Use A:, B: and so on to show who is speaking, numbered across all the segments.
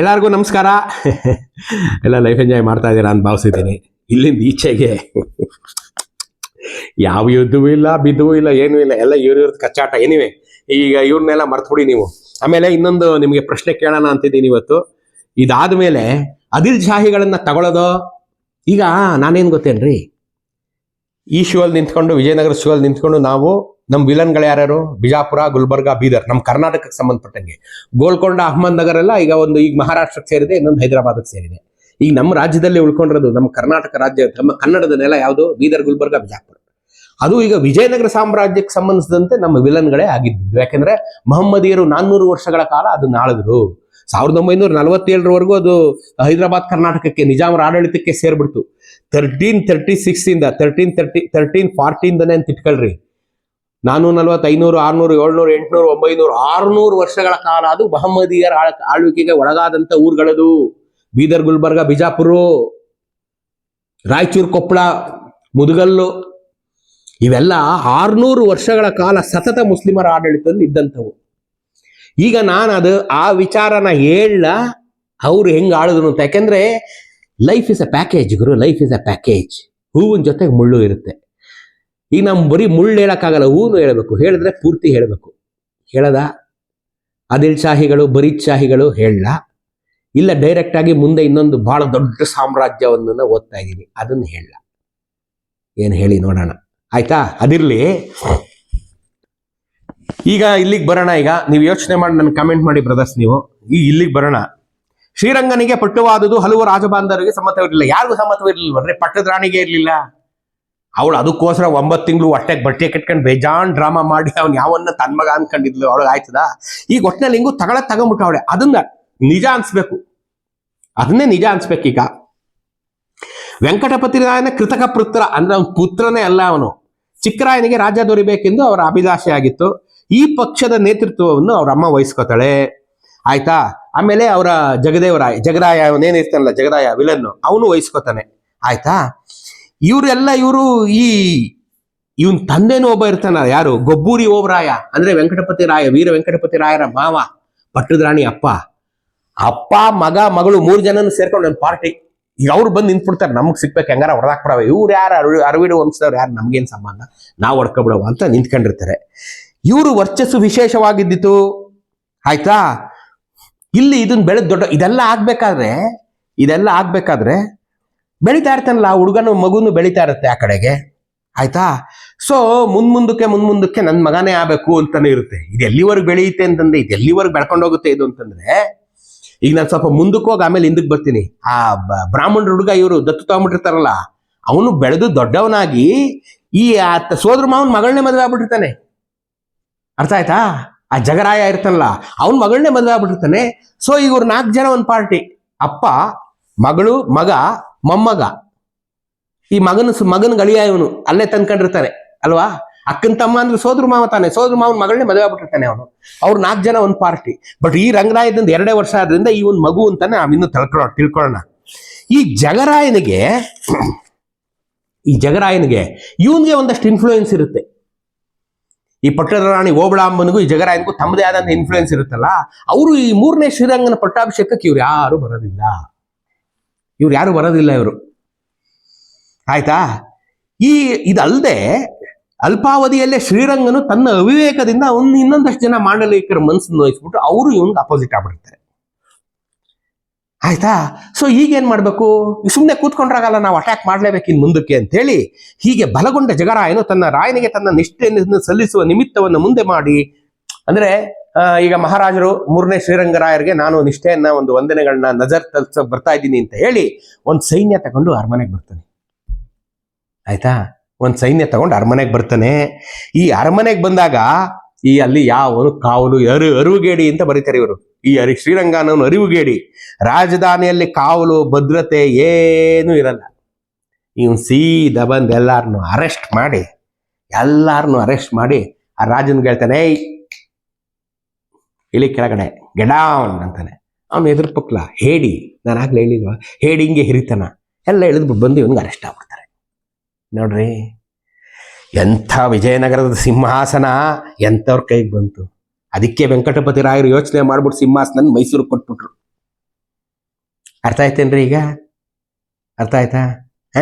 A: ಎಲ್ಲರಿಗೂ ನಮಸ್ಕಾರ. ಎಲ್ಲ ಲೈಫ್ ಎಂಜಾಯ್ ಮಾಡ್ತಾ ಇದ್ದೀರಾ ಅಂತ ಭಾವಿಸಿದ್ದೀನಿ. ಇಲ್ಲಿಂದ ಈಚೆಗೆ ಯಾವ ಯುದ್ಧವೂ ಇಲ್ಲ, ಬಿದ್ದವೂ ಇಲ್ಲ, ಏನೂ ಇಲ್ಲ, ಎಲ್ಲ ಇವ್ರ ಇವ್ರದ್ದು ಕಚ್ಚಾಟ. ಏನಿವೆ ಈಗ ಇವ್ರನ್ನೆಲ್ಲ ಮರ್ತ್ಬಿಡಿ ನೀವು. ಆಮೇಲೆ ಇನ್ನೊಂದು ನಿಮಗೆ ಪ್ರಶ್ನೆ ಕೇಳೋಣ ಅಂತಿದ್ದೀನಿ ಇವತ್ತು. ಇದಾದ ಮೇಲೆ ಅದಿಲ್ ಶಾಹಿಗಳನ್ನ ತಗೊಳ್ಳೋದು ಈಗ ನಾನೇನು ಗೊತ್ತೇನ್ರಿ? ಈ ಶೂ ಅಲ್ಲಿ ನಿಂತ್ಕೊಂಡು, ವಿಜಯನಗರ ಶೂ ಅಲ್ಲಿ ನಿಂತ್ಕೊಂಡು ನಾವು ನಮ್ಮ ವಿಲನ್ಗಳು ಯಾರ್ಯಾರು? ಬಿಜಾಪುರ, ಗುಲ್ಬರ್ಗ, ಬೀದರ್ ನಮ್ಮ ಕರ್ನಾಟಕಕ್ಕೆ ಸಂಬಂಧಪಟ್ಟಂಗೆ. ಗೋಲ್ಕೊಂಡ ಅಹಮದ್ ನಗರ್ ಎಲ್ಲ ಈಗ ಒಂದು ಈಗ ಮಹಾರಾಷ್ಟ್ರಕ್ಕೆ ಸೇರಿದೆ, ಇನ್ನೊಂದು ಹೈದರಾಬಾದಕ್ಕೆ ಸೇರಿದೆ. ಈಗ ನಮ್ಮ ರಾಜ್ಯದಲ್ಲಿ ಉಳ್ಕೊಂಡಿರೋದು ನಮ್ಮ ಕರ್ನಾಟಕ ರಾಜ್ಯ, ನಮ್ಮ ಕನ್ನಡದ ನೆಲ ಯಾವುದು? ಬೀದರ್, ಗುಲ್ಬರ್ಗ, ಬಿಜಾಪುರ. ಅದು ಈಗ ವಿಜಯನಗರ ಸಾಮ್ರಾಜ್ಯಕ್ಕೆ ಸಂಬಂಧಿಸಿದಂತೆ ನಮ್ಮ ವಿಲನ್ಗಳೇ ಆಗಿದ್ದು. ಯಾಕೆಂದ್ರೆ ಮಹಮ್ಮದಿಯರು ನಾನ್ನೂರು ವರ್ಷಗಳ ಕಾಲ ಅದನ್ನ ಆಳಿದ್ರು. ಸಾವಿರದ ಒಂಬೈನೂರ ನಲವತ್ತೇಳರವರೆಗೂ ಅದು ಹೈದರಾಬಾದ್ ಕರ್ನಾಟಕಕ್ಕೆ, ನಿಜಾಮರ ಆಡಳಿತಕ್ಕೆ ಸೇರ್ಬಿಡ್ತು. ತರ್ಟೀನ್ ತರ್ಟಿ ಸಿಕ್ಸ್ ಇಂದ ತರ್ಟೀನ್ ತರ್ಟಿ ತರ್ಟೀನ್ ಫಾರ್ಟಿಂದನೇ ಅಂತ ಇಟ್ಕೊಳ್ರಿ. ನಾನೂರ ನಲ್ವತ್ತು, ಐನೂರು, ಆರ್ನೂರು, ಏಳ್ನೂರು, ಎಂಟುನೂರು, ಒಂಬೈನೂರು, ಆರ್ನೂರು ವರ್ಷಗಳ ಕಾಲ ಅದು ಮಹಮ್ಮದಿಯರ ಆಳ್- ಆಳ್ವಿಕೆಗೆ ಒಳಗಾದಂತ ಊರುಗಳದು. ಬೀದರ್, ಗುಲ್ಬರ್ಗ, ಬಿಜಾಪುರ, ರಾಯಚೂರು, ಕೊಪ್ಪಳ, ಮುದುಗಲ್ಲು, ಇವೆಲ್ಲ ಆರ್ನೂರು ವರ್ಷಗಳ ಕಾಲ ಸತತ ಮುಸ್ಲಿಮರ ಆಡಳಿತದಲ್ಲಿ ಇದ್ದಂಥವು. ಈಗ ನಾನು ಅದು ಆ ವಿಚಾರನ ಹೇಳ ಅವ್ರು ಹೆಂಗೆ ಆಳಿದ್ರು ಅಂತ. ಯಾಕೆಂದ್ರೆ ಲೈಫ್ ಇಸ್ ಅ ಪ್ಯಾಕೇಜ್ ಗುರು ಲೈಫ್ ಇಸ್ ಅ ಪ್ಯಾಕೇಜ್ ಹೂವಿನ ಜೊತೆಗೆ ಮುಳ್ಳು ಇರುತ್ತೆ. ಈಗ ನಮ್ಮ ಬರೀ ಮುಳ್ಳು ಹೇಳೋಕ್ಕಾಗಲ್ಲ, ಹೂನು ಹೇಳಬೇಕು. ಹೇಳಿದ್ರೆ ಪೂರ್ತಿ ಹೇಳಬೇಕು. ಹೇಳದ? ಅದಿಲ್ ಶಾಹಿಗಳು, ಬರೀದ್ ಶಾಹಿಗಳು ಹೇಳಲ್ಲ. ಇಲ್ಲ ಡೈರೆಕ್ಟ್ ಆಗಿ ಮುಂದೆ ಇನ್ನೊಂದು ಬಹಳ ದೊಡ್ಡ ಸಾಮ್ರಾಜ್ಯವನ್ನ ಓದ್ತಾ ಇದ್ದೀನಿ. ಅದನ್ನ ಹೇಳಲ್ಲ. ಏನು ಹೇಳಿ ನೋಡೋಣ. ಆಯ್ತಾ? ಅದಿರಲಿ. ಈಗ ಇಲ್ಲಿಗೆ ಬರೋಣ ಈಗ. ನೀವು ಯೋಚನೆ ಮಾಡಿ ನನ್ನ ಕಮೆಂಟ್ ಮಾಡಿ ಬ್ರದರ್ಸ್ ನೀವು. ಈ ಇಲ್ಲಿಗೆ ಬರೋಣ. ಶ್ರೀರಂಗನಿಗೆ ಪಟ್ಟುವಾದುದು ಹಲವು ರಾಜಬಾಂಧವರಿಗೆ ಸಮ್ಮತವಿರಲಿಲ್ಲ. ಯಾರಿಗೂ ಸಮ್ಮತವಿರಲಿಲ್ಲ ಪಟ್ಟದ ರಾಣಿಗೆ ಇರಲಿಲ್ಲ. ಅವಳು ಅದಕ್ಕೋಸ್ಕರ ಒಂಬತ್ತು ತಿಂಗಳು ಹೊಟ್ಟೆಗೆ ಬಟ್ಟೆ ಕಟ್ಕೊಂಡು ಬೇಜಾನ್ ಡ್ರಾಮಾ ಮಾಡಿ ಅವ್ನು ಯಾವನ್ನ ತನ್ನ ಮಗ ಅನ್ಕೊಂಡಿದ್ಲು, ಅವಳಿಗೆ ಆಯ್ತದ? ಈಗ ಒಟ್ಟಿನಲ್ಲಿ ಹಿಂಗು ತಗೊಳ ತಗೊಂಬಿಟ್ಟು ಅವಳೆ. ಅದನ್ನ ನಿಜ ಅನ್ಸ್ಬೇಕು. ಅದನ್ನೇ ನಿಜ ಅನ್ಸ್ಬೇಕೀಗ. ವೆಂಕಟಪತಿ ರಾಯನ ಕೃತಕ ಪುತ್ರ ಅಂದ್ರೆ ಅವನ ಪುತ್ರನೇ ಅಲ್ಲ ಅವನು. ಚಿಕ್ಕರಾಯನಿಗೆ ರಾಜ್ಯ ದೊರಿಬೇಕೆಂದು ಅವರ ಅಭಿಲಾಷೆ ಆಗಿತ್ತು. ಈ ಪಕ್ಷದ ನೇತೃತ್ವವನ್ನು ಅವ್ರ ಅಮ್ಮ ವಹಿಸ್ಕೋತಾಳೆ. ಆಯ್ತಾ? ಆಮೇಲೆ ಅವರ ಜಗದೇವರಾಯ, ಜಗರಾಯ ಅವನೇನಿರ್ತಾನಲ್ಲ ಜಗರಾಯ ವಿಲನ್ನು, ಅವನು ವಹಿಸ್ಕೋತಾನೆ. ಆಯ್ತಾ? ಇವರೆಲ್ಲ ಇವರು ಈ ಇವನ್ ತಂದೆನೂ ಒಬ್ಬ ಇರ್ತಾನ, ಯಾರು? ಗೊಬ್ಬೂರಿ ಓಬರಾಯ. ಅಂದ್ರೆ ವೆಂಕಟಪತಿ ರಾಯ, ವೀರ ವೆಂಕಟಪತಿ ರಾಯರ ಮಾವ, ಪಟ್ಟದ್ರಾಣಿ ಅಪ್ಪ. ಅಪ್ಪ, ಮಗ, ಮಗಳು ಮೂರು ಜನನ ಸೇರ್ಕೊಂಡು ಒಂದು ಪಾರ್ಟಿ. ಈಗ ಅವ್ರು ಬಂದು ನಿಂತ್ಬಿಡ್ತಾರೆ, ನಮ್ಗೆ ಸಿಕ್ಬೇಕು ಹೆಂಗಾರ ಹೊಡೆದಾಕ್ಬಿಡವ ಇವ್ರು ಯಾರು? ಅರವಿ ಅರವಿಡು ವಂಶದವ್ರು ಯಾರು? ನಮ್ಗೇನು ಸಂಬಂಧ? ನಾವು ಹೊಡ್ಕೊಬಿಡವ ಅಂತ ನಿಂತ್ಕೊಂಡಿರ್ತಾರೆ. ಇವರು ವರ್ಚಸ್ಸು ವಿಶೇಷವಾಗಿದ್ದಿತು ಆಯ್ತಾ? ಇಲ್ಲಿ ಇದನ್ನ ಬೆಳೆದ್ ದೊಡ್ಡ ಇದೆಲ್ಲ ಆಗ್ಬೇಕಾದ್ರೆ ಇದೆಲ್ಲ ಆಗ್ಬೇಕಾದ್ರೆ ಬೆಳಿತಾ ಇರ್ತಾನಲ್ಲ, ಆ ಹುಡುಗನು ಮಗುನು ಬೆಳಿತಾ ಇರುತ್ತೆ ಆ ಕಡೆಗೆ. ಆಯ್ತಾ? ಸೊ ಮುಂದ್ ಮುಂದಕ್ಕೆ ಮುಂದ್ ಮುಂದಕ್ಕೆ ನನ್ನ ಮಗನೇ ಆಗ್ಬೇಕು ಅಂತಾನೆ ಇರುತ್ತೆ. ಇದು ಎಲ್ಲಿವರೆಗೆ ಬೆಳೆಯುತ್ತೆ ಅಂತಂದ್ರೆ, ಇದು ಎಲ್ಲಿವರೆಗೆ ಬೆಳ್ಕೊಂಡು ಹೋಗುತ್ತೆ ಇದು ಅಂತಂದ್ರೆ, ಈಗ ನಾನು ಸ್ವಲ್ಪ ಮುಂದಕ್ಕೆ ಹೋಗಿ ಆಮೇಲೆ ಹಿಂದಕ್ಕೆ ಬರ್ತೀನಿ. ಆ ಬ್ರಾಹ್ಮಣ ಹುಡುಗ ಇವರು ದತ್ತು ತಗೊಂಡ್ಬಿಟ್ಟಿರ್ತಾರಲ್ಲ, ಅವನು ಬೆಳೆದು ದೊಡ್ಡವನಾಗಿ ಈ ಆತ ಸೋದ್ರ ಮಾವನ್ ಮಗಳನ್ನೇ ಮದುವೆ ಆಗ್ಬಿಟ್ಟಿರ್ತಾನೆ. ಅರ್ಥ ಆಯ್ತಾ? ಆ ಜಗರಾಯ ಇರ್ತಾನಲ್ಲ, ಅವನ್ ಮಗಳನ್ನೇ ಮದುವೆ ಆಗ್ಬಿಟ್ಟಿರ್ತಾನೆ. ಸೊ ಈಗ ಇವ್ರು ನಾಲ್ಕು ಜನ ಒಂದು ಪಾರ್ಟಿ ಅಪ್ಪ, ಮಗಳು, ಮಗ ಮೊಮ್ಮಗ. ಈ ಮಗನ ಮಗನ ಗಳಿಯ ಇವನು. ಅಲ್ಲೇ ತಂದ್ಕೊಂಡಿರ್ತಾನೆ. ಅಲ್ವಾ? ಅಕ್ಕನ ತಮ್ಮ ಅಂದ್ರೆ ಸೋದ್ರ ಮಾವ ತಾನೆ. ಸೋದ್ರ ಮಾವನ ಮಗಳನ್ನೇ ಮದುವೆ ಆಗ್ಬಿಟ್ಟಿರ್ತಾನೆ ಅವನು. ಅವ್ರು ನಾಲ್ಕು ಜನ ಒಂದು ಪಾರ್ಟಿ ಬಟ್ ಈ ರಂಗರಾಯದಿಂದ ಎರಡೇ ವರ್ಷ ಆದ್ರಿಂದ ಈ ಒಂದು ಮಗು ಅಂತಾನೆ ಅವ್ ಇನ್ನು ತಿಳ್ಕೊಳ್ಳೋಣ ತಿಳ್ಕೊಳ್ಳೋಣ ಈ ಜಗರಾಯನಿಗೆ ಈ ಜಗರಾಯನಿಗೆ ಇವನ್ಗೆ ಒಂದಷ್ಟು ಇನ್ಫ್ಲೂಯೆನ್ಸ್ ಇರುತ್ತೆ. ಈ ಪಟ್ಟದ ರಾಣಿ ಓಬಳಾಂಬನಿಗೂ ಈ ಜಗರಾಯನಿಗೂ ತಮ್ಮದೇ ಆದಂತ ಇನ್ಫ್ಲೂಯೆನ್ಸ್ ಇರುತ್ತಲ್ಲ, ಅವರು ಈ ಮೂರನೇ ಶ್ರೀರಂಗನ ಪಟ್ಟಾಭಿಷೇಕಕ್ಕೆ ಇವ್ರು ಯಾರು ಬರೋದಿಲ್ಲ. ಇವ್ರು ಯಾರು ಬರೋದಿಲ್ಲ ಇವರು. ಆಯ್ತಾ? ಈ ಇದಲ್ಲದೆ ಅಲ್ಪಾವಧಿಯಲ್ಲೇ ಶ್ರೀರಂಗನು ತನ್ನ ಅವಿವೇಕದಿಂದ ಒಂದ್ ಇನ್ನೊಂದಷ್ಟು ಜನ ಮಾಂಡಲಿಕರ ಮನಸ್ಸನ್ನು ನೋಯಿಸ್ಬಿಟ್ಟು ಅವರು ಇವನ್ಗೆ ಅಪೋಸಿಟ್ ಆಗ್ಬಿಡ್ತಾರೆ ಆಯ್ತಾ? ಸೊ ಈಗೇನ್ ಮಾಡ್ಬೇಕು? ಸುಮ್ಮನೆ ಕೂತ್ಕೊಂಡ್ರಾಗಲ್ಲ ನಾವು ಅಟ್ಯಾಕ್ ಮಾಡಲೇಬೇಕು ಇನ್ನು ಮುಂದಕ್ಕೆ ಅಂತ ಹೇಳಿ ಹೀಗೆ ಬಲಗೊಂಡ ಜಗರಾಯನು ತನ್ನ ರಾಯನಿಗೆ ತನ್ನ ನಿಷ್ಠೆಯನ್ನು ಸಲ್ಲಿಸುವ ನಿಮಿತ್ತವನ್ನು ಮುಂದೆ ಮಾಡಿ, ಅಂದ್ರೆ ಈಗ ಮಹಾರಾಜರು ಮೂರನೇ ಶ್ರೀರಂಗರಾಯರಿಗೆ ನಾನು ನಿಷ್ಠೆಯನ್ನ, ಒಂದು ವಂದನೆಗಳನ್ನ ನಜರ್ ತಲ್ಸ ಬರ್ತಾ ಇದ್ದೀನಿ ಅಂತ ಹೇಳಿ ಒಂದು ಸೈನ್ಯ ತಗೊಂಡು ಅರಮನೆಗೆ ಬರ್ತಾನೆ. ಆಯ್ತಾ? ಒಂದು ಸೈನ್ಯ ತಗೊಂಡು ಅರಮನೆಗೆ ಬರ್ತಾನೆ. ಈ ಅರಮನೆಗೆ ಬಂದಾಗ ಈ ಅಲ್ಲಿ ಯಾವನು ಕಾವಲು ಅರು ಅರಿವುಗೇಡಿ ಅಂತ ಬರೀತಾರೆ ಇವರು. ಈ ಅರಿ ಶ್ರೀರಂಗ ಅನ್ನೋನು ಅರಿವುಗೇಡಿ. ರಾಜಧಾನಿಯಲ್ಲಿ ಕಾವಲು, ಭದ್ರತೆ ಏನೂ ಇರಲ್ಲ. ಇವನು ಸೀದಾ ಬಂದು ಎಲ್ಲಾರನ್ನು ಅರೆಸ್ಟ್ ಮಾಡಿ ಎಲ್ಲಾರನ್ನು ಅರೆಸ್ಟ್ ಮಾಡಿ ಆ ರಾಜನ್ ಹೇಳ್ತಾನೆ, ಏಯ್ ಇಳಿ ಕೆಳಗಡೆ ಗೆಡಾವನ್ ಅಂತಾನೆ. ಅವನು ಎದುರು ಪಕ್ಲ ಹೇಡಿ ನಾನು ಆಗ್ಲೇ ಹೇಳಿದ್ವ ಹೇಡಿ ಹಿಂಗೆ ಹಿರಿತನ. ಎಲ್ಲ ಇಳಿದು ಬಂದು ಇವನ್ಗೆ ಅರೆಸ್ಟ್ ಆಗ್ಬಿಡ್ತಾರೆ. ನೋಡ್ರಿ, ಎಂಥ ವಿಜಯನಗರದ ಸಿಂಹಾಸನ, ಎಂಥವ್ರ ಕೈಗೆ ಬಂತು. ಅದಕ್ಕೆ ವೆಂಕಟಪತಿ ರಾಯರು ಯೋಚನೆ ಮಾಡ್ಬಿಟ್ಟು ಸಿಂಹಾಸನ ಮೈಸೂರಿಗೆ ಕೊಟ್ಬಿಟ್ರು. ಅರ್ಥ ಆಯ್ತೇನ್ರಿ ಈಗ? ಅರ್ಥ ಆಯ್ತಾ? ಆ?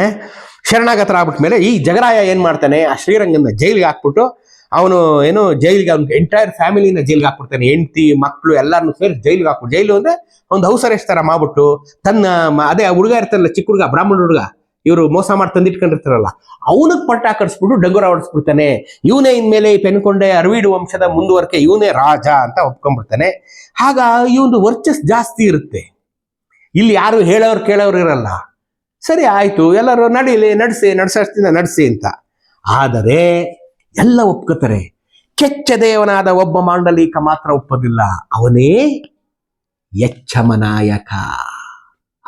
A: ಶರಣಾಗತರ ಆಗ್ಬಿಟ್ಮೇಲೆ ಈ ಜಗರಾಯ ಏನ್ ಮಾಡ್ತಾನೆ, ಆ ಶ್ರೀರಂಗನ ಜೈಲಿಗೆ ಹಾಕ್ಬಿಟ್ಟು ಅವನು ಏನು ಜೈಲಿಗೆ ಅವ್ನ ಎಂಟೈರ್ ಫ್ಯಾಮಿಲಿನ ಜೈಲಿಗೆ ಹಾಕ್ಬಿಡ್ತಾನೆ. ಹೆಂಡತಿ ಮಕ್ಕಳು ಎಲ್ಲರನ್ನೂ ಸೇರಿ ಜೈಲಿಗೆ ಹಾಕ್ಬಿಟ್ಟು. ಜೈಲು ಅಂದ್ರೆ ಒಂದು ಹೌಸ್ ಅರೆಸ್ಟ್ ತರ ಮಾಡ್ಬಿಟ್ಟು ತನ್ನ ಅದೇ ಹುಡುಗ ಇರ್ತಾರಲ್ಲ ಚಿಕ್ಕ ಹುಡುಗ, ಬ್ರಾಹ್ಮಣ ಹುಡುಗ, ಇವರು ಮೋಸ ಮಾಡಿ ತಂದಿಟ್ಕೊಂಡಿರ್ತಾರಲ್ಲ, ಅವನಿಗೆ ಪಟ್ಟ ಕಟ್ಸ್ಬಿಟ್ಟು ಡಂಗೂರ ಹೊಡಿಸ್ಬಿಡ್ತಾನೆ. ಇವನೇ ಇನ್ಮೇಲೆ ಈ ಪೆನ್ಕೊಂಡೆ ಅರವೀಡು ವಂಶದ ಮುಂದುವರಿಕೆ, ಇವನೇ ರಾಜ ಅಂತ ಒಪ್ಕೊಂಡ್ಬಿಡ್ತಾನೆ. ಆಗ ಒಂದು ವರ್ಚಸ್ ಜಾಸ್ತಿ ಇರುತ್ತೆ. ಇಲ್ಲಿ ಯಾರು ಹೇಳೋರು ಕೇಳೋರು ಇರಲ್ಲ. ಸರಿ ಆಯ್ತು, ಎಲ್ಲರೂ ನಡೀಲಿ, ನಡೆಸಿ, ನಡ್ಸಷ್ಟಿಂದ ನಡೆಸಿ ಅಂತ. ಆದರೆ ಎಲ್ಲ ಒಪ್ಕೋತಾರೆ ಕೆಚ್ಚದೇವನಾದ ಒಬ್ಬ ಮಾಂಡಲೀಕ ಮಾತ್ರ ಒಪ್ಪೋದಿಲ್ಲ. ಅವನೇ ಯಚ್ಚಮನಾಯಕ.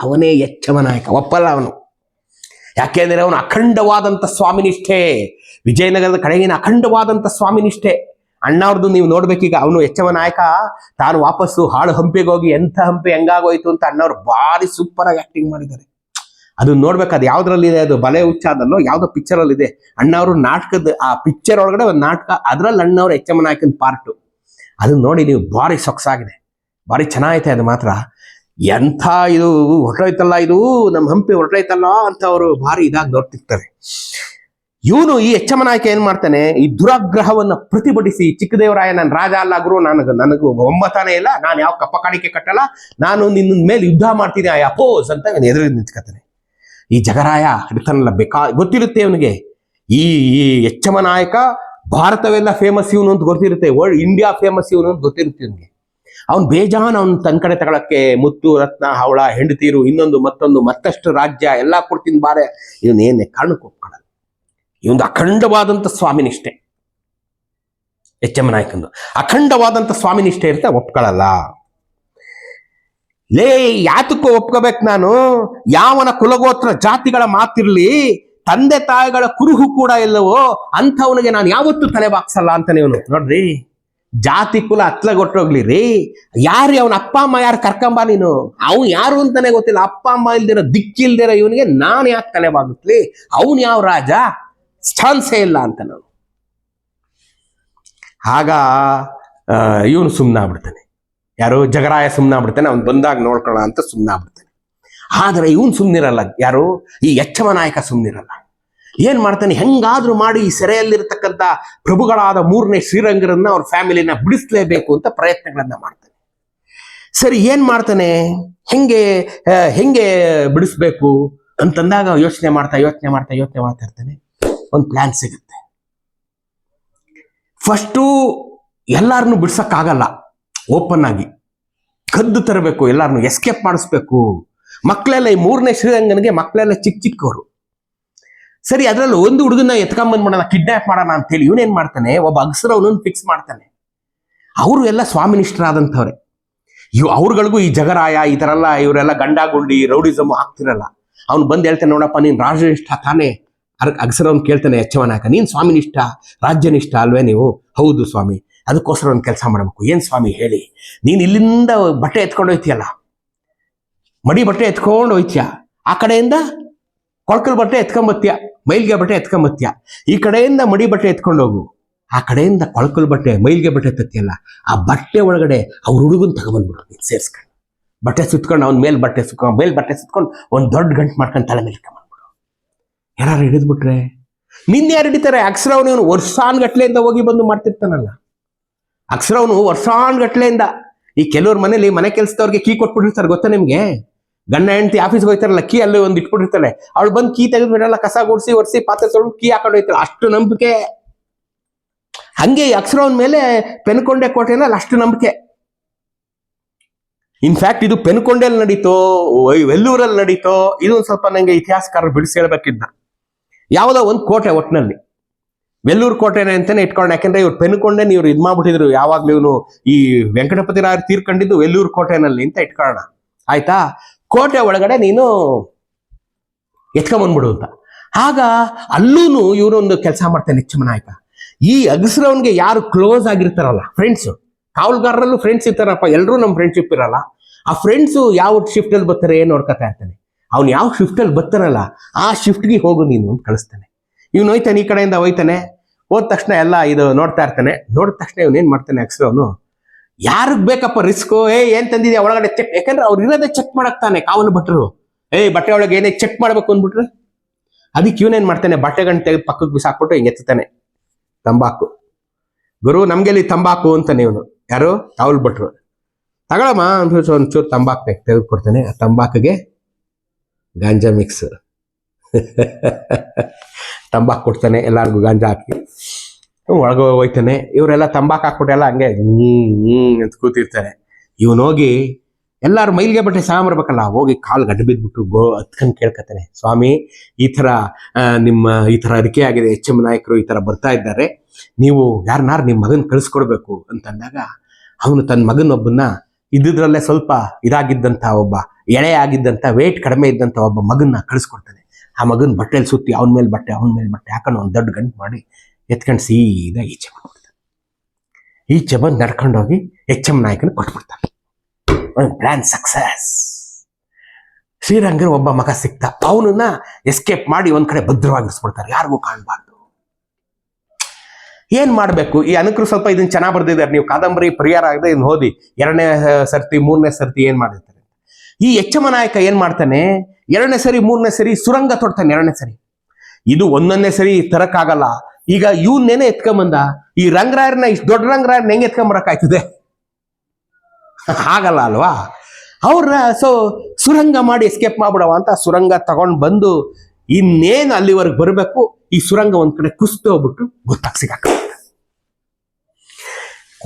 A: ಅವನೇ ಯಚ್ಚಮನಾಯಕ, ಒಪ್ಪಲ್ಲ ಅವನು. ಯಾಕೆಂದ್ರೆ ಅವನು ಅಖಂಡವಾದಂತ ಸ್ವಾಮಿನಿಷ್ಠೆ ವಿಜಯನಗರದ ಕಡೆಗಿನ ಅಖಂಡವಾದಂತ ಸ್ವಾಮಿನಿಷ್ಠೆ ಅಣ್ಣವ್ರದ್ದು ನೀವು ನೋಡ್ಬೇಕೀಗ, ಅವನು ಎಚ್ಚವ ನಾಯಕ ತಾನು ವಾಪಸ್ಸು ಹಾಳು ಹಂಪಿಗೆ ಹೋಗಿ ಎಂಥ ಹಂಪಿ ಹೆಂಗಾಗೋಯ್ತು ಅಂತ ಅಣ್ಣವ್ರು ಭಾರಿ ಸೂಪರ್ ಆಗಿ ಆಕ್ಟಿಂಗ್ ಮಾಡಿದ್ದಾರೆ. ಅದು ನೋಡ್ಬೇಕು, ಅದು ಯಾವ್ದ್ರಲ್ಲಿ ಇದೆ ಅದು ಬಲೆ ಹುಚ್ಚಾದಲ್ಲೋ ಯಾವ್ದೋ ಪಿಕ್ಚರ್ ಅಲ್ಲಿ ಇದೆ ಅಣ್ಣವರು ನಾಟಕದ, ಆ ಪಿಕ್ಚರ್ ಒಳಗಡೆ ಒಂದು ನಾಟಕ, ಅದ್ರಲ್ಲಿ ಅಣ್ಣವ್ರು ಎಚ್ಚಮನ ಹಾಕಿದ ಪಾರ್ಟ್ ಅದನ್ನ ನೋಡಿ ನೀವು ಭಾರಿ ಸೊಗಸಾಗಿದೆ ಭಾರಿ ಚೆನ್ನಾಗೈತೆ ಅದು ಮಾತ್ರ. ಎಂಥ ಇದು ಹೊರಟೋಯ್ತಲ್ಲ ಇದು ನಮ್ಮ ಹಂಪಿ ಹೊರಟೋಯ್ತಲ್ಲ ಅಂತ ಅವರು ಭಾರಿ ಇದಾಗಿ ನೋಡ್ತಿರ್ತಾರೆ. ಇವನು ಈ ಎಚ್ಚಮ ನಾಯಕ ಏನ್ ಮಾಡ್ತಾನೆ? ಈ ದುರಾಗ್ರಹವನ್ನ ಪ್ರತಿಭಟಿಸಿ ಚಿಕ್ಕದೇವರಾಯ ನನ್ನ ರಾಜ ಅಲ್ಲ ಗುರು, ನನಗೆ, ನನಗೂ ಒಮ್ಮತಾನೇ ಇಲ್ಲ, ನಾನು ಯಾವ ಕಪ್ಪ ಕಾಣಿಕೆ ಕಟ್ಟಲ್ಲ, ನಾನು ನಿನ್ನ ಮೇಲೆ ಯುದ್ಧ ಮಾಡ್ತೀನಿ ಐ ಅಪೋಸ್ ಅಂತ ಎದುರು ನಿಂತ್ಕೊತಾನೆ ಈ ಜಗರಾಯ ಇರ್ತಾನಲ್ಲ ಬೇಕಾ, ಗೊತ್ತಿರುತ್ತೆ ಅವನಿಗೆ. ಈ ಈ ಎಚ್ಚಮ ನಾಯಕ ಭಾರತವೆಲ್ಲ ಫೇಮಸ್ ಇವನು ಅಂತ ಗೊತ್ತಿರುತ್ತೆ ವರ್ಲ್ಡ್ ಇಂಡಿಯಾ ಫೇಮಸ್ ಇವನು ಅಂತ ಗೊತ್ತಿರುತ್ತೆ ಅವನಿಗೆ. ಅವ್ನು ಬೇಜಾನ್ ಅವ್ನು ತನ್ನ ಕಡೆ ತಗೊಳಕ್ಕೆ, ಮುತ್ತು, ರತ್ನ, ಹವಳ, ಹೆಂಡತೀರು, ಇನ್ನೊಂದು, ಮತ್ತೊಂದು, ಮತ್ತಷ್ಟು ರಾಜ್ಯ, ಎಲ್ಲ ಕೊಡ್ತೀನಿ ಬಾರೆ ಇವನ್ ಏನೇ ಕಾರಣಕ್ಕೆ ಒಪ್ಕೊಳ್ಳಲ್ಲ ಇವೊಂದು ಅಖಂಡವಾದಂತ ಸ್ವಾಮಿನಿಷ್ಠೆ ಎಚ್ ಎಂ ನಾಯಕಂದು. ಅಖಂಡವಾದಂತ ಸ್ವಾಮಿನಿಷ್ಠೆ ಇರುತ್ತೆ ಒಪ್ಕೊಳ್ಳಲ್ಲ ಲೇ ಯಾತಕ್ಕೂ ಒಪ್ಕೋಬೇಕು ನಾನು? ಯಾವನ ಕುಲಗೋತ್ರ ಜಾತಿಗಳ ಮಾತಿರ್ಲಿ ತಂದೆ ತಾಯಿಗಳ ಕುರುಹು ಕೂಡ ಇಲ್ಲವೋ ಅಂಥವನಿಗೆ ನಾನು ಯಾವತ್ತೂ ತಲೆ ಬಾಕ್ಸಲ್ಲ ಅಂತಾನೆ ಇವನು ನೋಡ್ರಿ ಜಾತಿ ಕುಲ ಅತ್ಲಗೊಟ್ಟೋಗ್ಲಿ ರೀ. ಯಾರು ಅವನ ಅಪ್ಪ ಅಮ್ಮ ಯಾರು ಕರ್ಕೊಂಬ ನೀನು? ಅವ್ನು ಯಾರು ಅಂತಾನೆ ಗೊತ್ತಿಲ್ಲ. ಅಪ್ಪ ಅಮ್ಮ ಇಲ್ದಿರೋ ದಿಕ್ಕಿಲ್ದಿರೋ ಇವನಿಗೆ ನಾನು ಯಾಕೆ ತಲೆ ಬಾಗುತ್ತಲಿ ಅವನು ಯಾವ ರಾಜ? ಚಾನ್ಸೇ ಇಲ್ಲ ಅಂತ ನಾನು. ಆಗ ಇವನು ಸುಮ್ಮನಾಗ್ಬಿಡ್ತಾನೆ ಯಾರು ಜಗರಾಯ ಸುಮ್ಮನಾಗ್ಬಿಡ್ತಾನೆ ಅವ್ನು ಬಂದಾಗ ನೋಡ್ಕೊಳ್ಳೋಣ ಅಂತ ಸುಮ್ಮನಾಗ್ಬಿಡ್ತಾನೆ ಆದರೆ ಇವನು ಸುಮ್ಮನಿರಲ್ಲ ಯಾರು? ಈ ಯಚ್ಚಮ ನಾಯಕ ಸುಮ್ಮನಿರಲ್ಲ ಏನ್ ಮಾಡ್ತಾನೆ? ಹೆಂಗಾದ್ರೂ ಮಾಡಿ ಈ ಸೆರೆಯಲ್ಲಿರ್ತಕ್ಕಂಥ ಪ್ರಭುಗಳಾದ ಮೂರನೇ ಶ್ರೀರಂಗರನ್ನ ಅವ್ರ ಫ್ಯಾಮಿಲಿನ ಬಿಡಿಸ್ಲೇಬೇಕು ಅಂತ ಪ್ರಯತ್ನಗಳನ್ನ ಮಾಡ್ತಾನೆ. ಸರಿ, ಏನ್ ಮಾಡ್ತಾನೆ? ಹೆಂಗೆ ಹೆಂಗೆ ಬಿಡಿಸ್ಬೇಕು? ಅಂತಂದಾಗ ಯೋಚನೆ ಮಾಡ್ತಾ ಯೋಚನೆ ಮಾಡ್ತಾ ಯೋಚನೆ ಮಾಡ್ತಾ ಇರ್ತಾನೆ. ಒಂದು ಪ್ಲಾನ್ ಸಿಗುತ್ತೆ. ಫಸ್ಟು ಎಲ್ಲಾರನ್ನು ಬಿಡ್ಸಕ್ಕಾಗಲ್ಲ. ಓಪನ್ ಆಗಿ ಕದ್ದು ತರಬೇಕು ಎಲ್ಲಾರನ್ನು ಎಸ್ಕೇಪ್ ಮಾಡಿಸ್ಬೇಕು. ಮಕ್ಕಳೆಲ್ಲ ಈ ಮೂರನೇ ಶ್ರೀರಂಗನಿಗೆ ಮಕ್ಕಳೆಲ್ಲ ಚಿಕ್ಕ ಚಿಕ್ಕವರು. ಸರಿ, ಅದರಲ್ಲಿ ಒಂದು ಹುಡುಗನ ಎತ್ಕೊಂಬಂದ್ಬಿಡೋಣ ಕಿಡ್ನಾಪ್ ಮಾಡೋಣ ಅಂತೇಳಿ ಇವನೇನ್ ಮಾಡ್ತಾನೆ, ಒಬ್ಬ ಅಗಸರವನನ್ನು ಫಿಕ್ಸ್ ಮಾಡ್ತಾನೆ. ಅವರು ಎಲ್ಲ ಸ್ವಾಮಿನಿಷ್ಠರಾದಂಥವ್ರೆ. ಇವ್ ಅವ್ರಗಳಿಗೂ ಈ ಜಗರಾಯ, ಈ ತರ ಎಲ್ಲ, ಇವರೆಲ್ಲ ಗಂಡಾಗುಂಡಿ ರೌಡಿಸಮ್ ಆಗ್ತಿರಲ್ಲ. ಅವ್ನು ಬಂದು ಹೇಳ್ತಾನೆ, ನೋಡಪ್ಪ, ನೀನು ರಾಜನಿಷ್ಠ ತಾನೇ. ಅರ್ ಅಗಸರವ್ನು ಕೇಳ್ತಾನೆ, ಯಚ್ಚವನಾಕ, ನೀನು ಸ್ವಾಮಿನಿಷ್ಠ, ರಾಜ್ಯನಿಷ್ಠ ಅಲ್ವೇ ನೀವು? ಹೌದು ಸ್ವಾಮಿ. ಅದಕ್ಕೋಸ್ಕರ ಒಂದು ಕೆಲಸ ಮಾಡಬೇಕು ಏನು ಸ್ವಾಮಿ ಹೇಳಿ? ನೀನು ಇಲ್ಲಿಂದ ಬಟ್ಟೆ ಎತ್ಕೊಂಡು ಹೋಯ್ತೀಯಲ್ಲ? ಮಡಿ ಬಟ್ಟೆ ಎತ್ಕೊಂಡು ಹೋಯ್ತೀಯ? ಆ ಕಡೆಯಿಂದ ಕೊಳಕಲ್ ಬಟ್ಟೆ ಎತ್ಕೊಂಬತ್ತೀಯ? ಮೈಲ್ಗೆ ಬಟ್ಟೆ ಎತ್ಕೊಂಬತ್ತೀಯ? ಈ ಕಡೆಯಿಂದ ಮಡಿ ಬಟ್ಟೆ ಎತ್ಕೊಂಡು ಹೋಗು. ಆ ಕಡೆಯಿಂದ ಕೊಳಕಲ್ ಬಟ್ಟೆ, ಮೈಲ್ಗೆ ಬಟ್ಟೆ ಎತ್ತತ್ತಿಯಲ್ಲ? ಆ ಬಟ್ಟೆ ಒಳಗಡೆ ಅವ್ರ ಹುಡುಗನ್ ತಗೊಂಬಂದ್ಬಿಡು, ನೀನು ಸೇರಿಸ್ಕೊಂಡು. ಬಟ್ಟೆ ಸುತ್ಕೊಂಡು ಅವ್ನ ಮೇಲೆ ಬಟ್ಟೆ ಸುತ್ಕೊಂಡು ಮೇಲ್ ಬಟ್ಟೆ ಸುತ್ಕೊಂಡು ಒಂದು ದೊಡ್ಡ ಗಂಟು ಮಾಡ್ಕೊಂಡು ತಲೆ ಮೇಲೆ ಇಟ್ಕೊಂಡ್ಬಿಡು ಯಾರು ಹಿಡಿದ್ಬಿಟ್ರೆ? ನಿನ್ನೆ ಯಾರು ಹಿಡಿತಾರೆ? ಅಕ್ಷರವನು ಇವನು ವರ್ಷಾನ್ಗಟ್ಲೆಯಿಂದ ಹೋಗಿ ಬಂದು ಮಾಡ್ತಿರ್ತಾನಲ್ಲ? ಅಕ್ಷರವನು ವರ್ಷಾನ್ಗಟ್ಲೆಯಿಂದ ಈ ಕೆಲವ್ರ ಮನೇಲಿ ಮನೆ ಕೆಲಸದವ್ರಿಗೆ ಕೀ ಕೊಟ್ಬಿಟ್ಟಿರ್ತಾರೆ, ಗೊತ್ತಾ ನಿಮ್ಗೆ? ಗಂಡ, ಹೆಂಡತಿ ಆಫೀಸ್ಗೆ ಹೋಗ್ತಾರಲ್ಲ ಕೀ ಅಲ್ಲಿ ಒಂದು ಇಟ್ಬಿಟ್ಟಿರ್ತಾಳೆ ಅವಳು ಬಂದು ಕೀ ತೆಗೆದು ಬಿಡಲ್ಲ, ಕಸ ಗುಡಿಸಿ, ಒರೆಸಿ, ಪಾತ್ರೆ ತೊಳೆದು ಕೀ ಹಾಕೊಂಡು ಹೋಯ್ತಾಳೆ ಅಷ್ಟು ನಂಬಿಕೆ. ಹಂಗೆ ಅಕ್ಷರವನ್ ಮೇಲೆ ಪೆನ್ಕೊಂಡೆ ಕೋಟೆನಲ್ಲಿ ಅಷ್ಟು ನಂಬಿಕೆ. ಇನ್ಫ್ಯಾಕ್ಟ್ ಇದು ಪೆನ್ಕೊಂಡೆಲ್ಲಿ ನಡೀತೋ ವೆಲ್ಲೂರಲ್ಲಿ ನಡೀತೋ, ಇದೊಂದು ಸ್ವಲ್ಪ ನಂಗೆ ಇತಿಹಾಸಕಾರರು ಬಿಡಿಸಿ ಹೇಳ್ಬೇಕಿದ್ದ ಯಾವುದೋ ಒಂದು ಕೋಟೆ ಒಟ್ಟಿನಲ್ಲಿ ವೆಲ್ಲೂರು ಕೋಟೆನೆ ಅಂತಾನೆ ಇಟ್ಕೊಂಡು, ಯಾಕಂದ್ರೆ ಇವ್ರು ಪೆನ್ಕೊಂಡೆ ಇವ್ರು ಇದ್ ಮಾಡ್ಬಿಟ್ಟಿದ್ರು. ಯಾವಾಗ್ಲೂ ಇವನು ಈ ವೆಂಕಟಪತಿ ರಾಯರು ತೀರ್ಕೊಂಡಿದ್ದು ವೆಲ್ಲೂರು ಕೋಟೆನಲ್ಲಿ ಅಂತ ಇಟ್ಕೊಳ್ಳೋಣ. ಆಯ್ತಾ? ಕೋಟೆ ಒಳಗಡೆ ನೀನು ಎತ್ಕೊಂಬಂದ್ಬಿಡು ಅಂತ. ಆಗ ಅಲ್ಲೂ ಇವರೊಂದು ಕೆಲಸ ಮಾಡ್ತಾನೆ ನಿಚ್ಚಮನ ಆಯ್ತಾ ಈ ಅಗಸರವನ್ಗೆ ಯಾರು ಕ್ಲೋಸ್ ಆಗಿರ್ತಾರಲ್ಲ ಫ್ರೆಂಡ್ಸು ಕಾವಲ್ಗಾರರಲ್ಲೂ ಫ್ರೆಂಡ್ಸ್ ಇರ್ತಾರಪ್ಪ ಎಲ್ಲರೂ ನಮ್ಮ ಫ್ರೆಂಡ್ಶಿಪ್ ಇರಲ್ಲ. ಆ ಫ್ರೆಂಡ್ಸು ಯಾವ ಶಿಫ್ಟಲ್ಲಿ ಬರ್ತಾರೆ ಏನು ನೋಡ್ಕೊತಾ ಇರ್ತಾನೆ ಅವ್ನು ಯಾವ ಶಿಫ್ಟಲ್ಲಿ ಬರ್ತಾರಲ್ಲ, ಆ ಶಿಫ್ಟ್ಗೆ ಹೋಗು ನೀನು ಅಂತ ಕಳಿಸ್ತಾನೆ. ಇವನು ಹೋಯ್ತಾನೆ, ಈ ಕಡೆಯಿಂದ ಹೋಯ್ತಾನೆ. ಹೋದ ತಕ್ಷಣ ಎಲ್ಲ ಇದು ನೋಡ್ತಾ ಇರ್ತಾನೆ. ನೋಡಿದ ತಕ್ಷಣ ಇವನು ಏನು ಮಾಡ್ತಾನೆ ಎಕ್ಸ್ರೇ ಅವನು, ಯಾರಿಗ್ ಬೇಕಪ್ಪ ರಿಸ್ಕು ಏ, ಏನ್ ತಂದಿದ್ಯಾ ಒಳಗಡೆ ಚೆಕ್ ಯಾಕಂದ್ರೆ ಅವ್ರು ಇರೋದೇ ಚೆಕ್ ಮಾಡಕ್ ತಾನೆ ಕಾವಲು ಭಟ್ರು. ಏ, ಬಟ್ಟೆ ಒಳಗೆ ಏನೇ ಚೆಕ್ ಮಾಡ್ಬೇಕು ಅಂದ್ಬಿಟ್ರೆ? ಅದಕ್ಕೆ ಇವನೇನ್ ಮಾಡ್ತಾನೆ ಬಟ್ಟೆಗಳನ್ನ ತೆಗೆದು ಪಕ್ಕಕ್ಕೆ ಬಿಸಾಕ್ಬಿಟ್ಟು ಹಿಂಗೆ ಎತ್ತಾನೆ ತಂಬಾಕು. ಗುರು, ನಮ್ಗೆಲ್ಲಿ ತಂಬಾಕು? ಅಂತಾನೆ ಇವನು. ಯಾರು? ಕಾವಲ್ ಭಟ್ರು. ತಗೊಳಮ್ಮ, ಒಂಚೂರು ತಂಬಾಕು ತೆಗೆದು ಕೊಡ್ತಾನೆ. ಆ ತಂಬಾಕಿಗೆ ಗಾಂಜಾ ಮಿಕ್ಸ್ ತಂಬಾಕು ಕೊಡ್ತಾನೆ, ಎಲ್ಲಾರ್ಗು ಗಾಂಜಾ ಹಾಕಿ. ಒಳಗೆ ಹೋಗ್ತಾನೆ. ಇವರೆಲ್ಲ ತಂಬಾಕು ಹಾಕ್ಬಿಟ್ಟೆಲ್ಲ ಹಂಗೆ ಅಂತ ಕೂತಿರ್ತಾರೆ. ಇವನ್ ಹೋಗಿ ಎಲ್ಲಾರು ಮೈಲ್ಗೆ ಬಟ್ಟೆ ಸಾಂಬರ್ಬೇಕಲ್ಲ ಹೋಗಿ ಕಾಲು ಗಡ್ಡ ಬಿದ್ಬಿಟ್ಟು ಗೋ ಹತ್ಕೊಂಡು ಕೇಳ್ಕತಾನೆ ಸ್ವಾಮಿ, ಈ ತರ ನಿಮ್ಮ, ಈ ತರ ಅರಿಕೆ ಆಗಿದೆ, ಎಚ್ ಎಂ ನಾಯಕರು ಈ ತರ ಬರ್ತಾ ಇದ್ದಾರೆ. ನೀವು ಯಾರನ್ನಾರು ನಿಮ್ಮ ಮಗನ್ ಕಳಿಸ್ಕೊಡ್ಬೇಕು ಅಂತಂದಾಗ, ಅವನು ತನ್ನ ಮಗನೊಬ್ಬನ ಇದ್ದಿದ್ರಲ್ಲೇ ಸ್ವಲ್ಪ ಇದಾಗಿದ್ದಂಥ ಒಬ್ಬ, ಎಳೆ ಆಗಿದ್ದಂಥ ವೇಟ್ ಕಡಿಮೆ ಇದ್ದಂತ ಒಬ್ಬ ಮಗನ್ನ ಕಳಿಸ್ಕೊಡ್ತಾನೆ. ಆ ಮಗನ ಬಟ್ಟೆಲಿ ಸುತ್ತಿ ಅವನ ಮೇಲೆ ಬಟ್ಟೆ, ಅವನ ಮೇಲೆ ಬಟ್ಟೆ ಹಾಕೊಂಡು ಒಂದು ದೊಡ್ಡ ಗಂಟು ಮಾಡಿ ಎತ್ಕೊಂಡು ಸೀದಾ ಈಚೆ ಬಂದ್ಬಿಡ್ತಾನೆ. ಈಚೆ ಬಂದು ನಡ್ಕೊಂಡೋಗಿ ಎಚ್ ಎಂ ನಾಯಕನ ಕೊಟ್ಬಿಡ್ತಾನೆ. ಪ್ಲಾನ್ ಸಕ್ಸಸ್ ಶ್ರೀರಂಗರು ಒಬ್ಬ ಮಗ ಸಿಕ್ತ. ಅವನನ್ನ ಎಸ್ಕೇಪ್ ಮಾಡಿ ಒಂದ್ ಕಡೆ ಭದ್ರವಾಗಿರಿಸ್ಬಿಡ್ತಾರೆ. ಯಾರಿಗೂ ಕಾಣಬಾರ್ದು. ಏನ್ ಮಾಡ್ಬೇಕು? ಈ ಅನಕರು ಸ್ವಲ್ಪ ಇದನ್ನ ಚೆನ್ನಾಗಿ ಬರ್ದಿದ್ದಾರೆ. ನೀವು ಕಾದಂಬರಿ ಪರಿಹಾರ ಆಗದೆ ಇದನ್ನ ಓದಿ. ಎರಡನೇ ಸರ್ತಿ, ಮೂರನೇ ಸರ್ತಿ ಏನ್ ಮಾಡಿರ್ತಾರೆ? ಈ ಎಚ್ಚಮ ನಾಯಕ ಏನ್ ಮಾಡ್ತಾನೆ? ಎರಡನೇ ಸರಿ, ಮೂರನೇ ಸರಿ ಸುರಂಗ ತೊಡ್ತಾನೆ ಎರಡನೇ ಸರಿ. ಇದು ಒಂದೊಂದನೇ ಸರಿ ತರಕ್ಕಾಗಲ್ಲ. ಈಗ ಇವನ್ನೇನೆ ಎತ್ಕೊಂಬಂದ ಈ ರಂಗರಾಯರ್ನ, ಇಷ್ಟು ದೊಡ್ಡ ರಂಗರಾಯರ್ನ ಹೆಂಗ್ ಎತ್ಕೊಂಬರಕ್ಕಾಯ್ತದೆ ಆಗಲ್ಲ ಅಲ್ವಾ? ಅವ್ರ ಸೊ ಸುರಂಗ ಮಾಡಿ ಎಸ್ಕೇಪ್ ಮಾಡ್ಬಿಡವ ಅಂತ ಸುರಂಗ ತಗೊಂಡ್ ಬಂದು ಇನ್ನೇನು ಅಲ್ಲಿವರೆಗೆ ಬರಬೇಕು? ಈ ಸುರಂಗ ಒಂದ್ ಕಡೆ ಕುಸ್ತು ಹೋಗ್ಬಿಟ್ಟು ಗೊತ್ತಾಗ್ ಸಿಗಾಕ.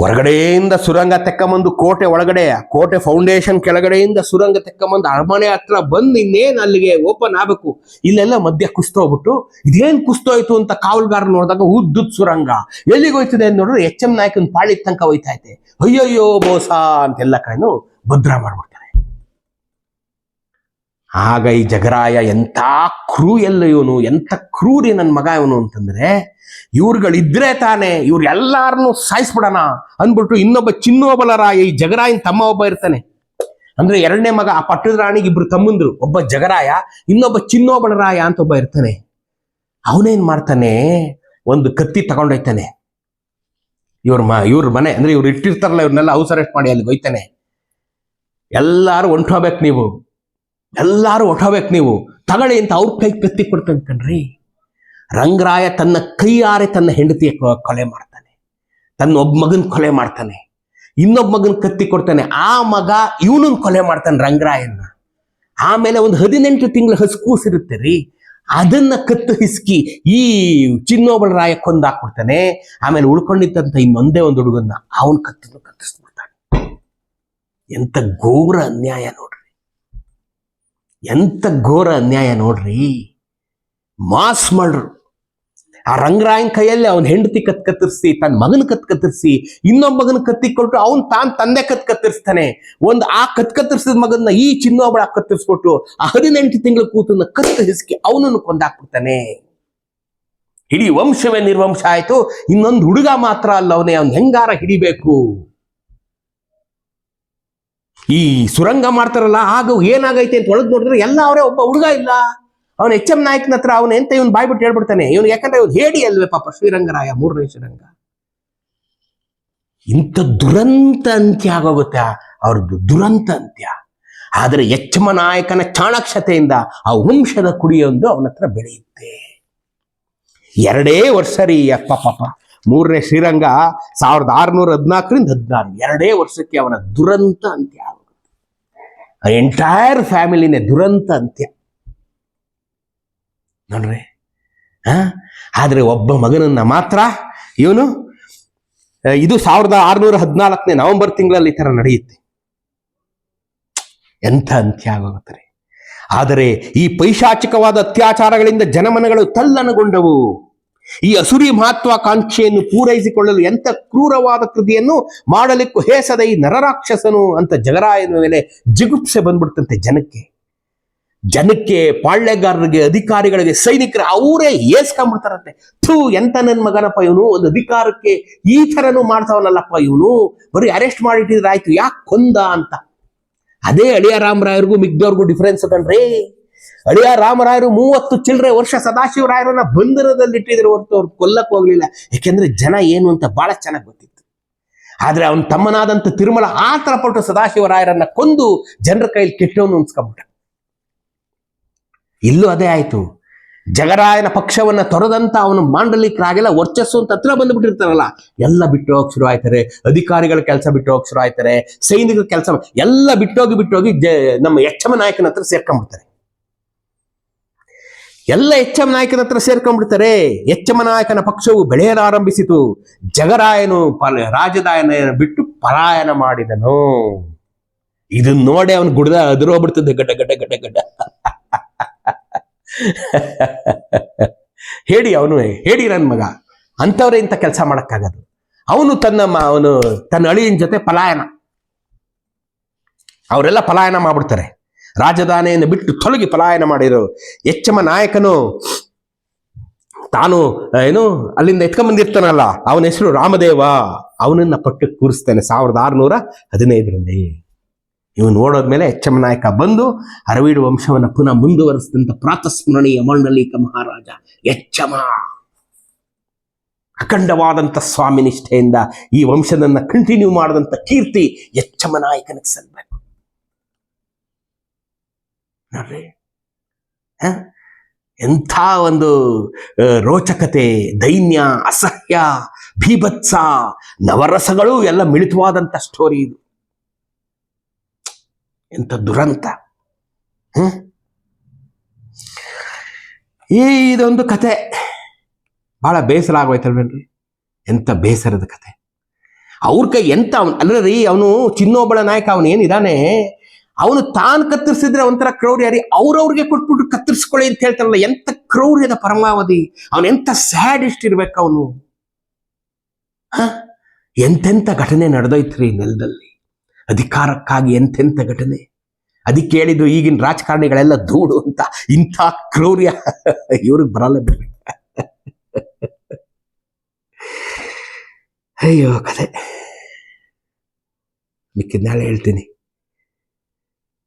A: ಹೊರಗಡೆಯಿಂದ ಸುರಂಗ ತೆಕ್ಕಂಬಂದು ಕೋಟೆ ಒಳಗಡೆ, ಕೋಟೆ ಫೌಂಡೇಶನ್ ಕೆಳಗಡೆಯಿಂದ ಸುರಂಗ ತೆಕ್ಕಂಬಂದು ಅರಮನೆ ಹತ್ರ ಬಂದು ಇನ್ನೇನ್ ಅಲ್ಲಿಗೆ ಓಪನ್ ಆಗ್ಬೇಕು. ಇಲ್ಲೆಲ್ಲ ಮಧ್ಯ ಕುಸ್ತೋಗ್ಬಿಟ್ಟು ಇದೇನ್ ಕುಸ್ತೋಯ್ತು ಅಂತ ಕಾವಲ್ಗಾರ ನೋಡಿದಾಗ ಉದ್ದುದ್ ಸುರಂಗ. ಎಲ್ಲಿಗೆ ಹೋಯ್ತದೆ ಅಂತ ನೋಡಿದ್ರೆ ಎಚ್ ಎಂ ನಾಯಕನ ಪಾಳಿ ತನಕ ಹೋಯ್ತಾ ಐತೆ ಅಯ್ಯಯ್ಯೋ, ಬೋಸಾ ಅಂತೆಲ್ಲ ಕಡೆನು ಭದ್ರ ಮಾಡ್ಬಿಡ್ತಾರೆ. ಆಗ ಈ ಜಗರಾಯ ಎಂತ ಕ್ರೂಯಲ್ಲ ಇವನು ಎಂತ ಕ್ರೂರಿ ನನ್ನ ಮಗ ಇವನು ಅಂತಂದ್ರೆ, ಇವ್ರುಗಳಿದ್ರೆ ತಾನೆ, ಇವ್ರು ಎಲ್ಲಾರನ್ನು ಸಾಯಿಸ್ಬಿಡೋಣ ಅಂದ್ಬಿಟ್ಟು ಇನ್ನೊಬ್ಬ ಚಿನ್ನೋಬಲರಾಯ ಈ ಜಗರಾಯನ್ ತಮ್ಮ ಒಬ್ಬ ಇರ್ತಾನೆ. ಅಂದ್ರೆ ಎರಡನೇ ಮಗ, ಆ ಪಟ್ಟದ ರಾಣಿಗೆ ಇಬ್ರು ತಮ್ಮಂದ್ರು. ಒಬ್ಬ ಜಗರಾಯ, ಇನ್ನೊಬ್ಬ ಚಿನ್ನೋಬಲರಾಯ ಅಂತ ಒಬ್ಬ ಇರ್ತಾನೆ. ಅವನೇನ್ ಮಾಡ್ತಾನೆ? ಒಂದು ಕತ್ತಿ ತಗೊಂಡೋಯ್ತಾನೆ ಇವ್ರ ಮ, ಇವ್ರ ಮನೆ, ಅಂದ್ರೆ ಇವ್ರು ಇಟ್ಟಿರ್ತಾರಲ್ಲ ಇವ್ರನ್ನೆಲ್ಲ ಹೌಸ್ ಅರೆಸ್ಟ್ ಮಾಡಿ ಅಲ್ಲಿ ಹೋಯ್ತಾನೆ. ಎಲ್ಲಾರು ಹೊಂಟೋಗ್ಬೇಕು ನೀವು. ಎಲ್ಲಾರು ಹೊಟ್ಟೋಗ್ಬೇಕು ನೀವು. ತಗೊಳ್ಳಿ ಅಂತ ಅವ್ರ ಕೈ ಕತ್ತಿ ಕೊಡ್ತಾನೆ ಕಣ್ರಿ. ರಂಗರಾಯ ತನ್ನ ಕೈಯಾರೆ ತನ್ನ ಹೆಂಡತಿಯ ಕೊಲೆ ಮಾಡ್ತಾನೆ. ತನ್ನ ಒಬ್ಬ ಮಗನ ಕೊಲೆ ಮಾಡ್ತಾನೆ. ಇನ್ನೊಬ್ಬ ಮಗನ ಕತ್ತಿ ಕೊಡ್ತಾನೆ. ಆ ಮಗ ಇವನನ್ನ ಕೊಲೆ ಮಾಡ್ತಾನೆ ರಂಗರಾಯನ್ನ. ಆಮೇಲೆ ಒಂದು ಹದಿನೆಂಟು ತಿಂಗಳ ಹಸ್ಕೂಸಿರುತ್ತೆ ರೀ. ಅದನ್ನ ಕತ್ತು ಹಿಸ್ಕಿ ಈ ಚಿನ್ನೋಬಳ ರಾಯ ಕೊಂದಾಕ್ಬಿಡ್ತಾನೆ ಆಮೇಲೆ ಉಳ್ಕೊಂಡಿದ್ದಂತ ಇನ್ನೊಂದೇ ಒಂದು ಹುಡುಗನ್ನ ಅವನ್ ಕತ್ತನ್ನು ಕತ್ತಿಸ್ಬಿಡ್ತಾನೆ ಎಂತ ಘೋರ ಅನ್ಯಾಯ ನೋಡ್ರಿ. ಎಂತ ಘೋರ ಅನ್ಯಾಯ ನೋಡ್ರಿ. ಮಾಸ್ ಮಾಡ್ರು ಆ ರಂಗರಾಯನ್ ಕೈಯಲ್ಲಿ ಅವನ ಹೆಂಡತಿ ಕತ್ ಕತ್ತರಿಸಿ, ತನ್ನ ಮಗನ ಕತ್ ಕತ್ತರಿಸಿ, ಇನ್ನೊಬ್ಬ ಮಗನ ಕತ್ತಿ ಕೊಟ್ಟು ಅವನ್ ತಾನ್ ತಂದೆ ಕತ್ ಕತ್ತರಿಸ್ತಾನೆ. ಒಂದು ಆ ಕತ್ ಕತ್ತರಿಸಿದ ಮಗನ್ನ ಈ ಚಿನ್ನೊಬ್ಬಳ ಕತ್ತರಿಸ್ಕೊಟ್ಟು ಆ ಹದಿನೆಂಟು ತಿಂಗಳ ಕೂತನ್ನ ಕತ್ತ ಹಿಸ್ಕಿ ಅವನನ್ನು ಕೊಂದಾಕ್ಬಿಡ್ತಾನೆ. ಇಡೀ ವಂಶವೇ ನಿರ್ವಂಶ ಆಯ್ತು. ಇನ್ನೊಂದು ಹುಡುಗ ಮಾತ್ರ ಅಲ್ಲ ಅವನೇ, ಅವ್ನ ಹೆಂಗಾರ ಹಿಡಿಬೇಕು? ಈ ಸುರಂಗ ಮಾಡ್ತಾರಲ್ಲ, ಆಗ ಏನಾಗೈತೆ ಅಂತ ಒಳಗೆ ನೋಡಿದ್ರೆ ಎಲ್ಲ ಅವರೇ ಒಬ್ಬ ಹುಡುಗ ಇಲ್ಲ. ಅವನ ಎಚ್ ಎಂ ನಾಯಕನ ಹತ್ರ ಅವನ ಎಂತ ಇವ್ನು ಬಾಯ್ಬಿಟ್ಟು ಹೇಳ್ಬಿಡ್ತಾನೆ, ಇವನು ಯಾಕಂದ್ರೆ ಇವ್ನು ಹೇಳಿ ಅಲ್ವೇ ಪಾಪ, ಶ್ರೀರಂಗರಾಯ, ಮೂರನೇ ಶ್ರೀರಂಗ. ಇಂಥ ದುರಂತ ಅಂತ್ಯ ಆಗೋಗುತ್ತೆ? ಅವ್ರದ್ದು ದುರಂತ ಅಂತ್ಯ. ಆದರೆ ಎಚ್ಚಮ ನಾಯಕನ ಚಾಣಾಕ್ಷತೆಯಿಂದ ಆ ವಂಶದ ಕುಡಿಯೊಂದು ಅವನ ಹತ್ರ ಬೆಳೆಯುತ್ತೆ. ಎರಡೇ ವರ್ಷ ರೀ ಅಪ್ಪ ಪಾಪ. ಮೂರನೇ ಶ್ರೀರಂಗ ಸಾವಿರದ ಆರುನೂರ ಹದಿನಾಲ್ಕರಿಂದ ಹದಿನಾರು, ಎರಡೇ ವರ್ಷಕ್ಕೆ ಅವನ ದುರಂತ ಅಂತ್ಯ ಆಗುತ್ತೆ ಎಂಟೈರ್ ಫ್ಯಾಮಿಲಿನೇ ದುರಂತ ಅಂತ್ಯ. ನೋಡ್ರಿ ಹಾ ಆದರೆ ಒಬ್ಬ ಮಗನನ್ನ ಮಾತ್ರ ಇವನು ಇದು ಸಾವಿರದ ಆರುನೂರ ಹದಿನಾಲ್ಕನೇ ನವೆಂಬರ್ ತಿಂಗಳಲ್ಲಿ ಈ ಥರ ನಡೆಯುತ್ತೆ. ಎಂಥ ಅಂತ್ಯ ಆಗೋಗುತ್ತೆ ಆದರೆ ಈ ಪೈಶಾಚಿಕವಾದ ಅತ್ಯಾಚಾರಗಳಿಂದ ಜನಮನಗಳು ತಲ್ಲಣಗೊಂಡವು ಈ ಅಸುರಿ ಮಹತ್ವಾಕಾಂಕ್ಷೆಯನ್ನು ಪೂರೈಸಿಕೊಳ್ಳಲು ಎಂತ ಕ್ರೂರವಾದ ಕೃತಿಯನ್ನು ಮಾಡಲಿಕ್ಕೂ ಹೇಸದ ಈ ನರರಾಕ್ಷಸನು ಅಂತ ಜಗರಾಯನ ಮೇಲೆ ಜಿಗುಪ್ಸೆ ಬಂದ್ಬಿಡ್ತಂತೆ ಜನಕ್ಕೆ. ಜನಕ್ಕೆ ಪಾಳ್ಯಗಾರರಿಗೆ, ಅಧಿಕಾರಿಗಳಿಗೆ, ಸೈನಿಕರ ಅವರೇ ಏಸ್ಕೊಂಡ್ಬಿಡ್ತಾರಂತೆ. ಥೂ ಎಂತ ನನ್ ಮಗನಪ್ಪ ಇವನು? ಒಂದು ಅಧಿಕಾರಕ್ಕೆ ಈ ಥರನೂ ಮಾಡ್ತಾವನಲ್ಲಪ್ಪ ಇವನು? ಬರೀ ಅರೆಸ್ಟ್ ಮಾಡಿಟ್ಟಿದ್ರೆ ಆಯ್ತು, ಯಾಕೆ ಕೊಂದ ಅಂತ? ಅದೇ ಅಳಿಯ ರಾಮರಾಯರಿಗೂ ಮಿಗ್ದವ್ರಿಗೂ ಡಿಫರೆನ್ಸ್ ಕಣ್ರಿ ಅಳಿಯ ರಾಮರಾಯರು ಮೂವತ್ತು ಚಿಲ್ಲರೆ ವರ್ಷ ಸದಾಶಿವರಾಯರನ್ನ ಬಂಧನದಲ್ಲಿ ಇಟ್ಟಿದ್ರು ಹೊರತು ಅವ್ರು ಕೊಲ್ಲಕ್ಕೆ ಹೋಗ್ಲಿಲ್ಲ. ಯಾಕೆಂದ್ರೆ ಜನ ಏನು ಅಂತ ಬಹಳ ಚೆನ್ನಾಗಿ ಗೊತ್ತಿತ್ತು. ಆದ್ರೆ ಅವನ ತಮ್ಮನಾದಂತ ತಿರುಮಲ ಆತರ ತರ ಪಟ್ಟು ಸದಾಶಿವರಾಯರನ್ನ ಕೊಂದು ಜನರ ಕೈಲಿ ಕೆಟ್ಟವನು ಅನ್ಸ್ಕೊಂಬಿಟ್ಟ ಇಲ್ಲೂ ಅದೇ ಆಯ್ತು. ಜಗರಾಯನ ಪಕ್ಷವನ್ನ ತೊರೆದಂತ ಅವನು ಮಾಂಡಲಿಕರಾಗೆಲ್ಲ, ವರ್ಚಸ್ಸು ಅಂತ ಹತ್ರ ಬಂದ್ಬಿಟ್ಟಿರ್ತಾರಲ್ಲ. ಎಲ್ಲ ಬಿಟ್ಟು ಹೋಗಿ ಶುರು ಆಯ್ತಾರೆ ಅಧಿಕಾರಿಗಳ ಕೆಲಸ ಬಿಟ್ಟು ಹೋಗಿ ಶುರು ಆಯ್ತಾರೆ ಸೈನಿಕರ ಕೆಲಸ ಎಲ್ಲ ಬಿಟ್ಟೋಗಿ ಬಿಟ್ಟೋಗಿ ಜ- ನಮ್ಮ ಯಕ್ಷಮ ನಾಯಕನ ಹತ್ರ ಸೇರ್ಕೊಂಡ್ಬಿಡ್ತಾರೆ. ಎಲ್ಲ ಎಚ್ ಎಂ ನಾಯಕನ ಹತ್ರ ಸೇರ್ಕೊಂಡ್ಬಿಡ್ತಾರೆ. ಎಚ್ಚಮ ನಾಯಕನ ಪಕ್ಷವು ಬೆಳೆಯಲಾರಂಭಿಸಿತು ಜಗರಾಯನು ಪಲ, ರಾಜದಾಯನ ಬಿಟ್ಟು ಪಲಾಯನ ಮಾಡಿದನು. ಇದನ್ನ ನೋಡಿ ಅವನು ಗುಡ್ದ ಅದಿರೋಗ್ಬಿಡ್ತದೆ ಗಡ್ಡ ಗಡ್ಡ ಗಡ್ಡ ಗಡ್ಡ. ಹೇಳಿ ಅವನು, ಹೇಳಿ ನನ್ನ ಮಗ. ಅಂಥವ್ರೆ ಇಂಥ ಕೆಲಸ ಮಾಡಕ್ಕಾಗದು. ಅವನು ತನ್ನ ಅವನು ತನ್ನ ಅಳಿಯನ ಜೊತೆ ಪಲಾಯನ. ಅವರೆಲ್ಲ ಪಲಾಯನ ಮಾಡ್ಬಿಡ್ತಾರೆ. ರಾಜಧಾನಿಯನ್ನು ಬಿಟ್ಟು ತೊಲಗಿ ಪಲಾಯನ ಮಾಡಿದರು. ಎಚ್ಚಮ ನಾಯಕನು ತಾನು ಏನು, ಅಲ್ಲಿಂದ ಎತ್ಕೊಂಬಂದಿರ್ತಾನಲ್ಲ, ಅವನ ಹೆಸರು ರಾಮದೇವ. ಅವನನ್ನ ಪಟ್ಟು ಕೂರಿಸ್ತಾನೆ, ಸಾವಿರದ ಆರುನೂರ ಹದಿನೈದರಲ್ಲಿ. ಇವನು ನೋಡೋದ್ಮೇಲೆ ಎಚ್ಚಮ್ಮ ನಾಯಕ ಬಂದು ಅರವೀಡು ವಂಶವನ್ನ ಪುನಃ ಮುಂದುವರಿಸಿದಂತ ಪ್ರಾತಸ್ಮರಣೀಯ ಮಂಡಲಿಕ ಮಹಾರಾಜ ಎಚ್ಚಮ. ಅಖಂಡವಾದಂಥ ಸ್ವಾಮಿ ನಿಷ್ಠೆಯಿಂದ ಈ ವಂಶದನ್ನ ಕಂಟಿನ್ಯೂ ಮಾಡಿದಂಥ ಕೀರ್ತಿ ಎಚ್ಚಮ ನಾಯಕನಿಗೆ ನೋಡ್ರಿ? ಎಂಥ ಒಂದು ರೋಚಕತೆ, ದೈನ್ಯ, ಅಸಹ್ಯ, ಭೀಭತ್ಸ, ನವರಸಗಳು ಎಲ್ಲ ಮಿಳಿತವಾದಂತ ಸ್ಟೋರಿ ಇದು. ಎಂಥ ದುರಂತ. ಹ್ಮ್ ಈ ಇದೊಂದು ಕತೆ. ಬಹಳ ಬೇಸರ ಆಗೋಯ್ತಲ್ವೇನ್ರಿ? ಎಂತ ಬೇಸರದ ಕತೆ. ಅವ್ರ ಕೈ ಎಂತ ಅವನು ಅಲ್ಲರಿ ಅವನು ಚಿನ್ನೋಬಳ ನಾಯಕ, ಅವನು ಏನಿದಾನೆ ಅವನು ತಾನು ಕತ್ತರಿಸಿದ್ರೆ ಒಂಥರ ಕ್ರೌರ್ಯ. ರೀ ಅವ್ರವ್ರಿಗೆ ಕೊಟ್ಬಿಟ್ಟು ಕತ್ತರಿಸ್ಕೊಳ್ಳಿ ಅಂತ ಹೇಳ್ತಾರಲ್ಲ ಎಂತ ಕ್ರೌರ್ಯದ ಪರಮಾವಧಿ. ಅವನು ಎಂತ ಸ್ಯಾಡಿಸ್ಟ್ ಇರ್ಬೇಕು ಅವನು. ಎಂತೆಂತ ಘಟನೆ ನಡೆದೋಯ್ತ್ರಿ ನೆಲದಲ್ಲಿ. ಅಧಿಕಾರಕ್ಕಾಗಿ ಎಂತೆಂತ ಘಟನೆ. ಅದಕ್ಕೆ ಹೇಳಿದ್ರು ಈಗಿನ ರಾಜಕಾರಣಿಗಳೆಲ್ಲ ದೂಡು ಅಂತ, ಇಂಥ ಕ್ರೌರ್ಯ. ಇವ್ರಿಗೆ ಬರಲ್ಲ ಬಿಡ್ರಿ. ಅಯ್ಯೋ ಕತೆ ಮಿಕ್ಕಿದ ನಾಳೆ ಹೇಳ್ತೀನಿ.